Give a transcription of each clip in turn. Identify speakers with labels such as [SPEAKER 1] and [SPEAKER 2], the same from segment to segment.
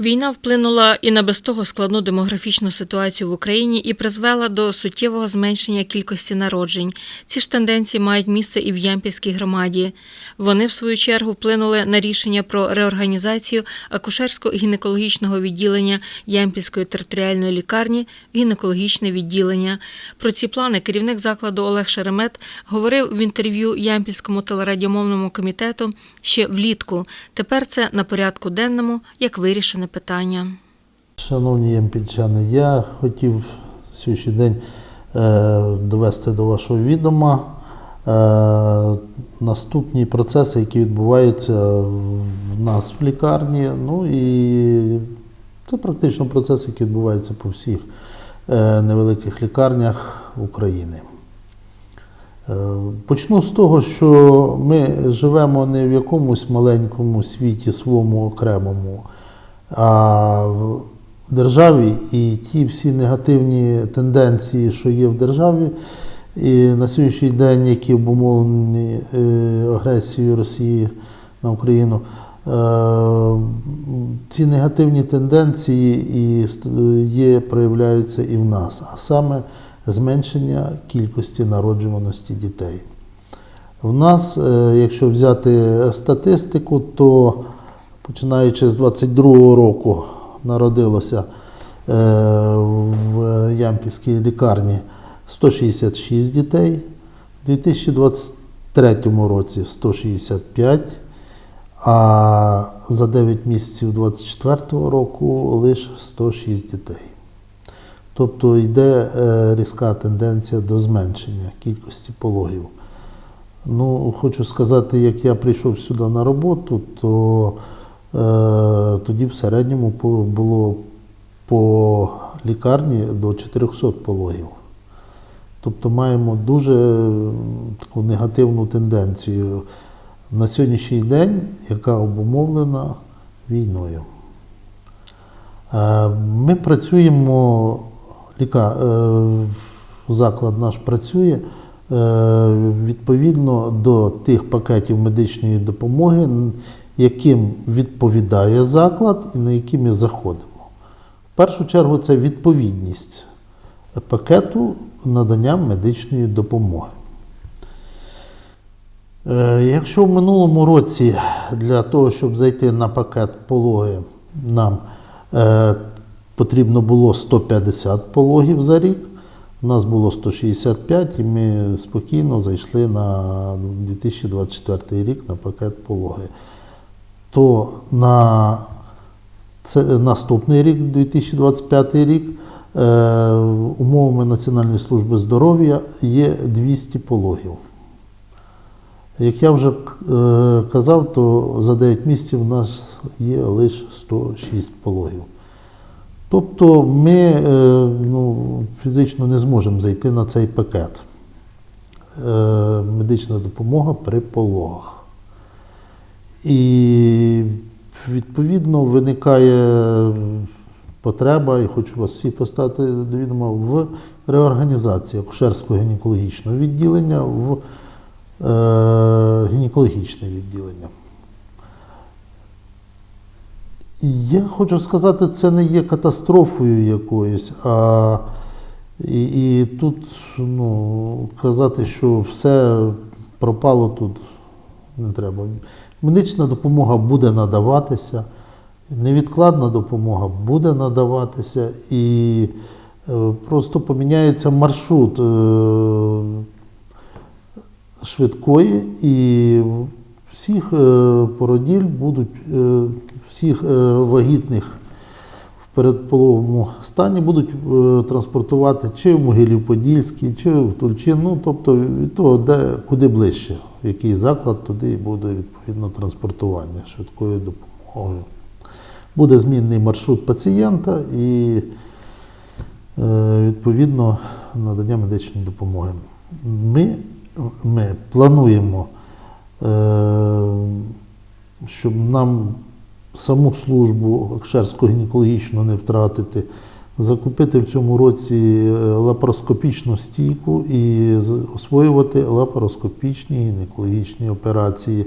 [SPEAKER 1] Війна вплинула і на без того складну демографічну ситуацію в Україні і призвела до суттєвого зменшення кількості народжень. Ці ж тенденції мають місце і в Ямпільській громаді. Вони, в свою чергу, вплинули на рішення про реорганізацію акушерсько-гінекологічного відділення Ямпільської територіальної лікарні в гінекологічне відділення. Про ці плани керівник закладу Олег Шеремет говорив в інтерв'ю Ямпільському телерадіомовному комітету ще влітку. Тепер це на порядку денному як вирішене питання.
[SPEAKER 2] Шановні ямпільчани, я хотів сьогоднішній день е, довести до вашого відома е, наступні процеси, які відбуваються в нас в лікарні. Ну і це практично процеси, які відбуваються по всіх е, невеликих лікарнях України. Почну з того, що ми живемо не в якомусь маленькому світі своєму окремому, а в державі і ті всі негативні тенденції, що є в державі, і на сьогоднішній день, які обумовлені е, агресією Росії на Україну, е, ці негативні тенденції є, проявляються і в нас, а саме зменшення кількості народжуваності дітей. В нас, е, якщо взяти статистику, то починаючи з 22-го року народилося е, в Ямпільській лікарні 166 дітей, у 2023 році 165, а за 9 місяців 2024 року лише 106 дітей. Тобто йде е, різка тенденція до зменшення кількості пологів. Ну, хочу сказати, як я прийшов сюди на роботу, то тоді в середньому було по лікарні до 400 пологів. Тобто маємо дуже таку негативну тенденцію на сьогоднішній день, яка обумовлена війною. Е, Ми працюємо, е, заклад наш працює е, відповідно до тих пакетів медичної допомоги, яким відповідає заклад і на які ми заходимо. В першу чергу це відповідність пакету надання медичної допомоги. Е, Якщо в минулому році для того, щоб зайти на пакет пологи, нам е, потрібно було 150 пологів за рік, у нас було 165, і ми спокійно зайшли на 2024 рік на пакет пологи. То на наступний рік, 2025 рік, е, умовами Національної служби здоров'я є 200 пологів. Як я вже е, казав, то за 9 місяців у нас є лише 106 пологів. Тобто ми е, ну, фізично не зможемо зайти на цей пакет. Медична допомога при пологах. І відповідно виникає потреба, і хочу вас всіх поставити до відома, в реорганізації акушерсько-гінекологічного відділення в е, гінекологічне відділення. Я хочу сказати, це не є катастрофою якоюсь, а і, і тут ну, казати, що все пропало тут не треба. Медична допомога буде надаватися, невідкладна допомога буде надаватися, і е, просто поміняється маршрут е, швидкої, і всіх е, породіль будуть, всіх вагітних в передпологовому стані будуть транспортувати чи в Могилів-Подільський, чи в Тульчин, ну тобто від того, де, куди ближче, в який заклад, туди і буде відповідно транспортування швидкою допомогою. Буде змінний маршрут пацієнта і е, відповідно надання медичної допомоги. Ми, ми плануємо, е, щоб нам саму службу акушерсько-гінекологічну не втратити, закупити в цьому році е, лапароскопічну стійку і освоювати лапароскопічні гінекологічні операції.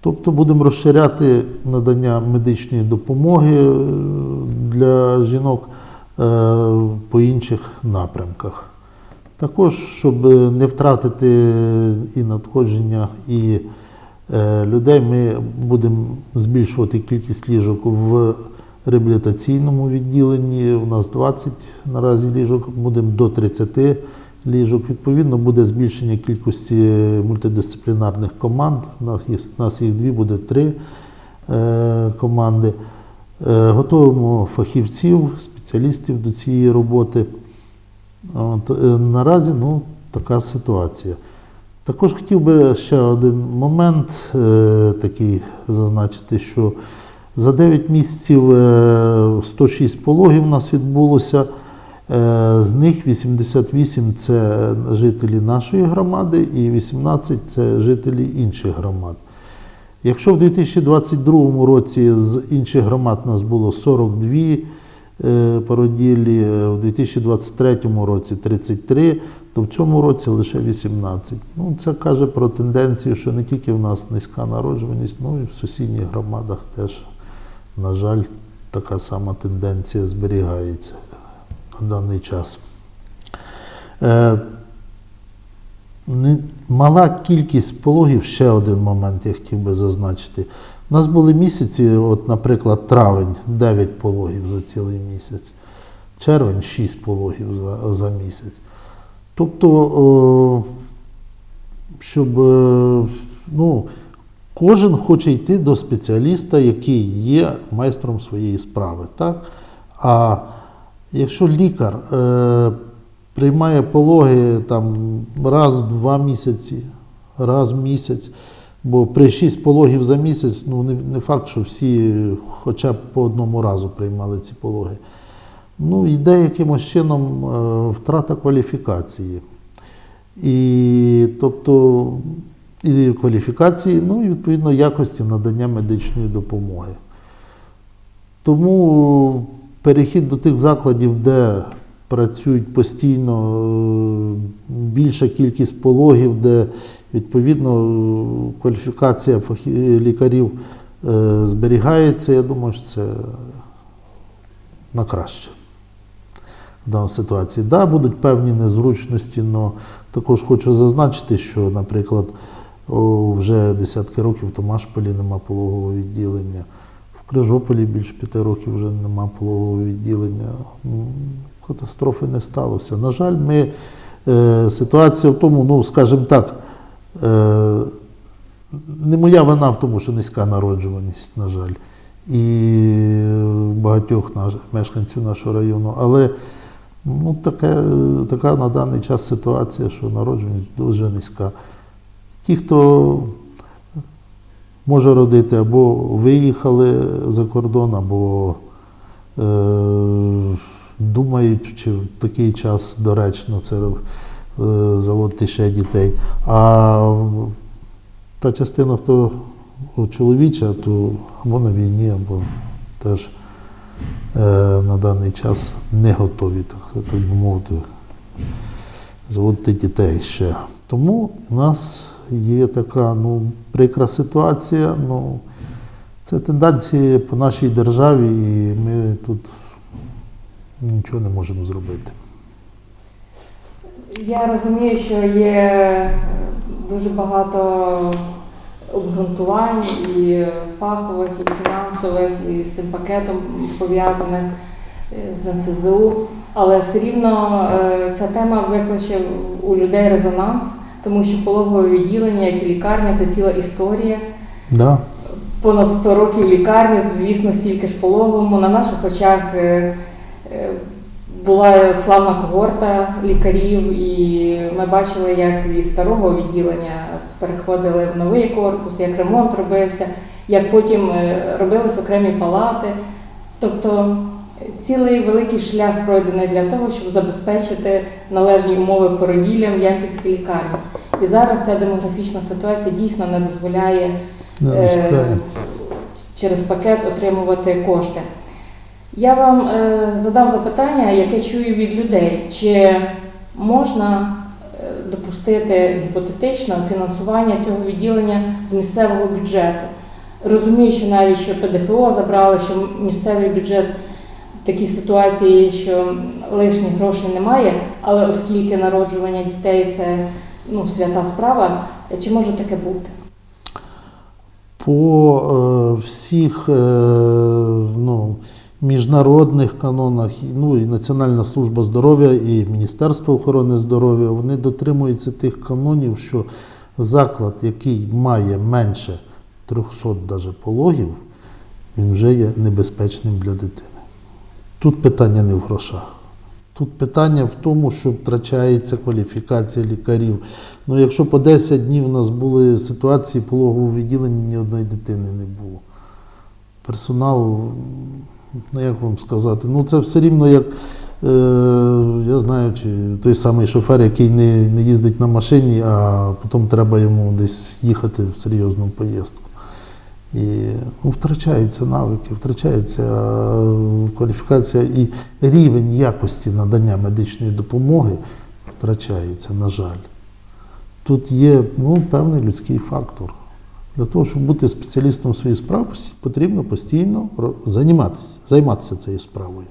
[SPEAKER 2] Тобто будемо розширяти надання медичної допомоги е, для жінок е, по інших напрямках. Також, щоб не втратити і надходження, і людей, ми будемо збільшувати кількість ліжок в реабілітаційному відділенні. У нас 20 наразі ліжок, будемо до 30 ліжок. Відповідно, буде збільшення кількості мультидисциплінарних команд. У нас їх, дві, буде три е, команди. Е, готуємо фахівців, спеціалістів до цієї роботи. От, е, наразі ну, така ситуація. Також хотів би ще один момент е, такий зазначити, що за 9 місяців е, 106 пологів у нас відбулося. Е, з них 88 це жителі нашої громади і 18 це жителі інших громад. Якщо в 2022 році з інших громад нас було 42 е, породілі, е, в 2023 році 33, то в цьому році лише 18. Ну, це каже про тенденцію, що не тільки в нас низька народжуваність, ну і в сусідніх громадах теж, на жаль, така сама тенденція зберігається на даний час. Е, Мала кількість пологів, ще один момент я хотів би зазначити. У нас були місяці, от, наприклад, травень 9 пологів за цілий місяць, червень 6 пологів за, за місяць. Тобто, о, щоб е, ну, кожен хоче йти до спеціаліста, який є майстром своєї справи. Так? А якщо лікар е, приймає пологи там, раз в два місяці, раз в місяць, бо при шість пологів за місяць, ну не, не факт, що всі хоча б по одному разу приймали ці пологи. Ну, йде якимось чином е, втрата кваліфікації. І тобто і кваліфікації, ну і відповідно якості надання медичної допомоги. Тому перехід до тих закладів, де працюють постійно е, більша кількість пологів, де відповідно кваліфікація лікарів е, зберігається, я думаю, що це на краще в даній ситуації. Да, будуть певні незручності, але також хочу зазначити, що, наприклад, вже десятки років в Томашполі нема пологового відділення. В Крижополі більше п'яти років вже нема пологового відділення. Катастрофи не сталося. На жаль, ми, е, ситуація в тому, ну, скажімо так, е, не моя вина в тому, що низька народжуваність, на жаль, і багатьох наш, мешканців нашого району. Але ну, таке, така на даний час ситуація, що народжуваність дуже низька. Ті, хто може родити, або виїхали за кордон, або е, думають, чи в такий час доречно це е, заводити ще дітей. А та частина, хто чоловіча, то або на війні, або теж е, на даний час не готові, так, так би мовити, заводити дітей ще. Тому у нас є така ну, прикра ситуація. Ну, це тенденції по нашій державі, і ми тут нічого не можемо зробити.
[SPEAKER 3] Я розумію, що є е, дуже багато обґрунтувань і фахових, і фінансових, і з цим пакетом пов'язаних е, з НСЗУ, але все рівно е, ця тема викличе у людей резонанс, тому що пологове відділення, як і лікарня, це ціла історія.
[SPEAKER 2] Да.
[SPEAKER 3] Понад 100 років лікарні, звісно, стільки ж пологовому. На наших очах е, е, була славна когорта лікарів, і ми бачили, як із старого відділення переходили в новий корпус, як ремонт робився, як потім е, робились окремі палати. Тобто цілий великий шлях пройдений для того, щоб забезпечити належні умови породіллям в Ямпільській лікарні. І зараз ця демографічна ситуація дійсно не дозволяє
[SPEAKER 2] Не
[SPEAKER 3] е, через пакет отримувати кошти. Я вам е, задав запитання, яке чую від людей, чи можна е, допустити гіпотетично фінансування цього відділення з місцевого бюджету. Розумію, що навіть що ПДФО забрали, що місцевий бюджет такій ситуації, що лишніх грошей немає, але оскільки народжування дітей це ну, свята справа, чи може таке бути?
[SPEAKER 2] По е, всіх е, ну, міжнародних канонах, ну і Національна служба здоров'я, і Міністерство охорони здоров'я, вони дотримуються тих канонів, що заклад, який має менше 300 даже пологів, він вже є небезпечним для дитини. Тут питання не в грошах. Тут питання в тому, що втрачається кваліфікація лікарів. Ну, якщо по 10 днів у нас були ситуації пологового відділення, ні одної дитини не було. Персонал, ну як вам сказати, ну це все рівно як, е, я знаю, чи той самий шофер, який не, не їздить на машині, а потім треба йому десь їхати в серйозну поїздку. І ну, втрачаються навики, втрачається е, кваліфікація і рівень якості надання медичної допомоги втрачається, на жаль. Тут є ну, певний людський фактор. Для того, щоб бути спеціалістом в своїй справі, потрібно постійно займатися, займатися цією справою.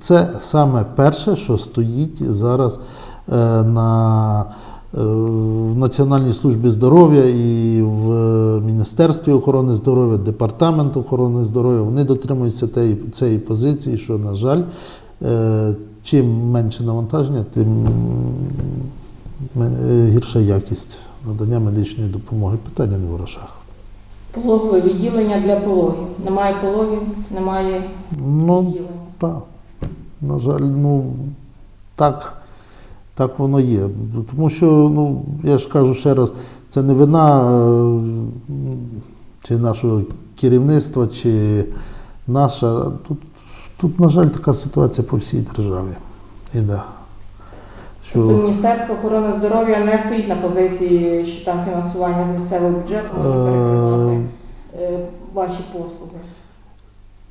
[SPEAKER 2] Це саме перше, що стоїть зараз е, на в Національній службі здоров'я і в Міністерстві охорони здоров'я, Департамент охорони здоров'я. Вони дотримуються цієї позиції, що, на жаль, е, чим менше навантаження, тим е, гірша якість надання медичної допомоги. Питання не в грошах.
[SPEAKER 3] Пологове відділення для пологів. Немає пологів, немає
[SPEAKER 2] Ну,
[SPEAKER 3] відділення.
[SPEAKER 2] Так, на жаль, ну так, так воно є. Тому що, ну, я ж кажу ще раз, це не вина е, чи нашого керівництва, чи наша. Тут, тут, на жаль, така ситуація по всій державі. Іде.
[SPEAKER 3] Тобто Міністерство охорони здоров'я не стоїть на позиції, що там фінансування з місцевого бюджету може
[SPEAKER 2] Е,
[SPEAKER 3] перекривати е, ваші послуги.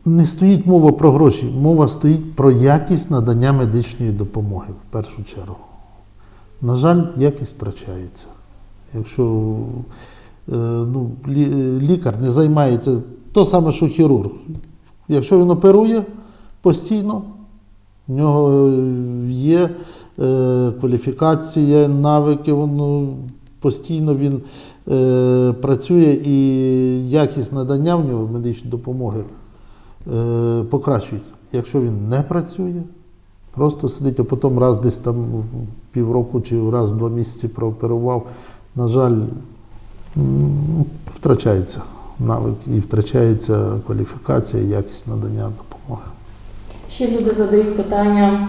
[SPEAKER 2] не стоїть мова про гроші, мова стоїть про якість надання медичної допомоги в першу чергу. На жаль, якість втрачається. Якщо е, ну, лікар не займається то саме, що хірург. Якщо він оперує постійно, в нього є е, кваліфікація, навики, воно постійно він е, працює і якість надання в нього медичної допомоги е, покращується. Якщо він не працює, просто сидить, а потім раз десь там півроку чи раз в два місяці прооперував, на жаль, втрачаються навики і втрачається кваліфікація, якість надання допомоги.
[SPEAKER 3] Ще люди задають питання,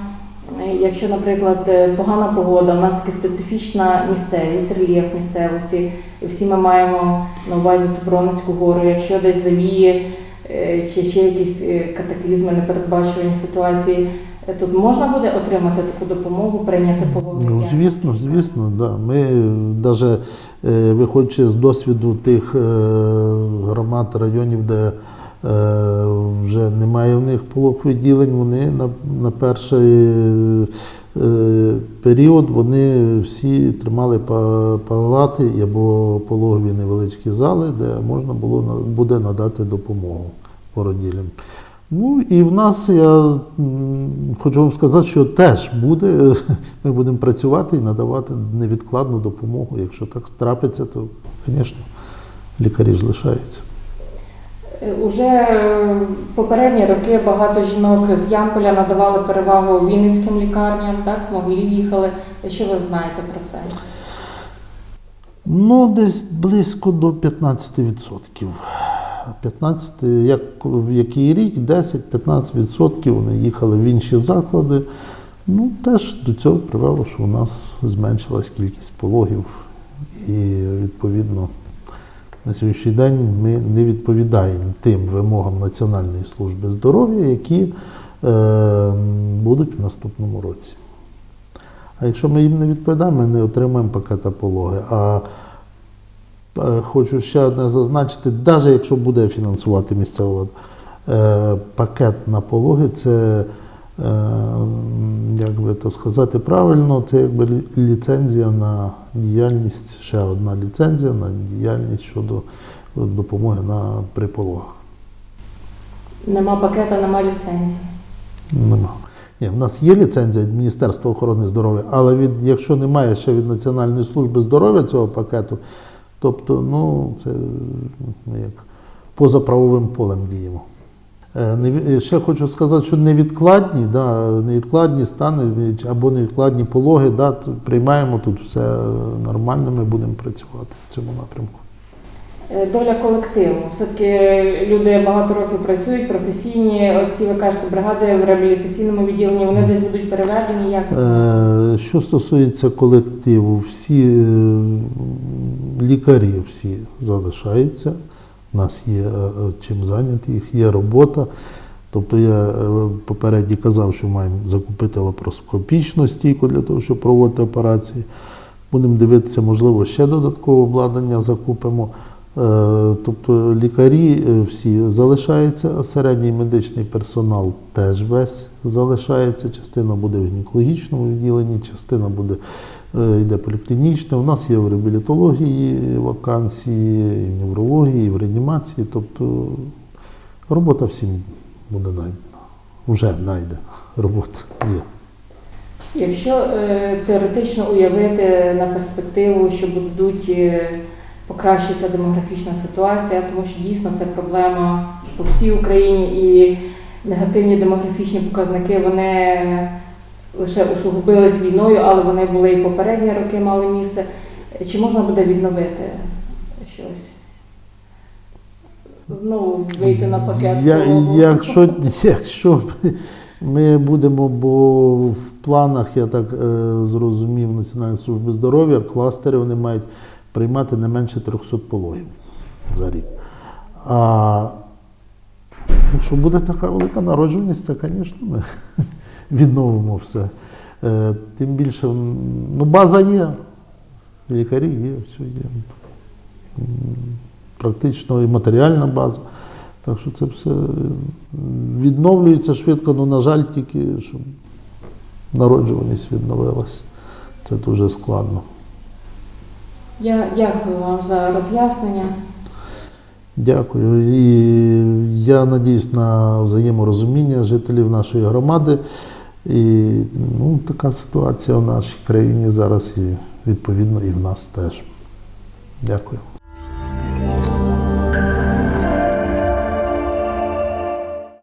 [SPEAKER 3] е, якщо, наприклад, е, погана погода, у нас така специфічна місцевість, рельєф місцевості, всі ми маємо на увазі Туброницьку гору, якщо десь завіє е, чи ще якісь катаклізми, непередбачувані ситуації, тут можна буде отримати таку допомогу, прийняти пологовий
[SPEAKER 2] Ну, звісно, звісно, да. Ми навіть виходячи з досвіду тих е, громад, районів, де е, вже немає в них полок відділень, вони на, на перший е, період вони всі тримали палати або пологові невеличкі зали, де можна було буде надати допомогу породілям. Ну і в нас я хочу вам сказати, що теж буде. Ми будемо працювати і надавати невідкладну допомогу. Якщо так трапиться, то, звісно, лікарі ж лишаються.
[SPEAKER 3] Е, Уже е, попередні роки багато жінок з Ямполя надавали перевагу вінницьким лікарням, так, в Могилів їхали. Що ви знаєте про це?
[SPEAKER 2] Ну, десь близько до 15%. 15, як в який рік, 10-15% вони їхали в інші заклади. Ну, теж до цього привело, що у нас зменшилась кількість пологів. І відповідно на сьогоднішній день ми не відповідаємо тим вимогам Національної служби здоров'я, які е, будуть в наступному році. А якщо ми їм не відповідаємо, ми не отримаємо пакета пологи. А хочу ще одне зазначити, навіть якщо буде фінансувати місцева влада, е, пакет на пологи це як би то сказати правильно, це якби ліцензія на діяльність, ще одна ліцензія на діяльність щодо допомоги на при пологах.
[SPEAKER 3] Нема пакета, нема ліцензії.
[SPEAKER 2] Нема. Ні, в нас є ліцензія від Міністерства охорони здоров'я, але від, якщо немає ще від Національної служби здоров'я цього пакету, тобто ну, це ми як поза правовим полем діємо. Е, Ще хочу сказати, що невідкладні, да, невідкладні стани або невідкладні пологи, да, приймаємо тут все нормально, ми будемо працювати в цьому напрямку.
[SPEAKER 3] Е, Доля колективу. Все-таки люди багато років працюють, професійні. Оці ви кажете, бригади в реабілітаційному відділенні, вони десь будуть переведені. Як це?
[SPEAKER 2] Е, Що стосується колективу, всі е, лікарі всі залишаються. У нас є чим зайняти їх, є робота. Тобто я попередньо казав, що маємо закупити лапароскопічну стійку для того, щоб проводити операції. Будемо дивитися, можливо, ще додаткове обладнання закупимо. Е, Тобто лікарі е, всі залишаються, а середній медичний персонал теж весь залишається. Частина буде в гінекологічному відділенні, частина буде е, йде поліклінічне. У нас є в реабілітології вакансії, і в неврології, і в реанімації. Тобто робота всім буде знайдена. Вже знайде робота є.
[SPEAKER 3] Якщо е, теоретично уявити на перспективу, що будуть е, покращиться демографічна ситуація, тому що дійсно це проблема по всій Україні і негативні демографічні показники вони лише усугубились війною, але вони були і попередні роки мали місце. Чи можна буде відновити щось? Знову вийти на пакет.
[SPEAKER 2] Я, якщо, якщо ми будемо, бо в планах, я так е, зрозумів, Національної служби здоров'я, кластери вони мають приймати не менше 300 пологів за рік. А якщо буде така велика народжуваність, це, звісно, ми відновимо все. Е, тим більше, ну, база є, лікарі є, все є. Практично і матеріальна база. Так що це все відновлюється швидко, ну, на жаль, тільки щоб народжуваність відновилась. Це дуже складно.
[SPEAKER 3] Я дякую вам за роз'яснення.
[SPEAKER 2] Дякую. І я надіюсь на взаєморозуміння жителів нашої громади. І ну, така ситуація в нашій країні зараз і відповідно і в нас теж. Дякую.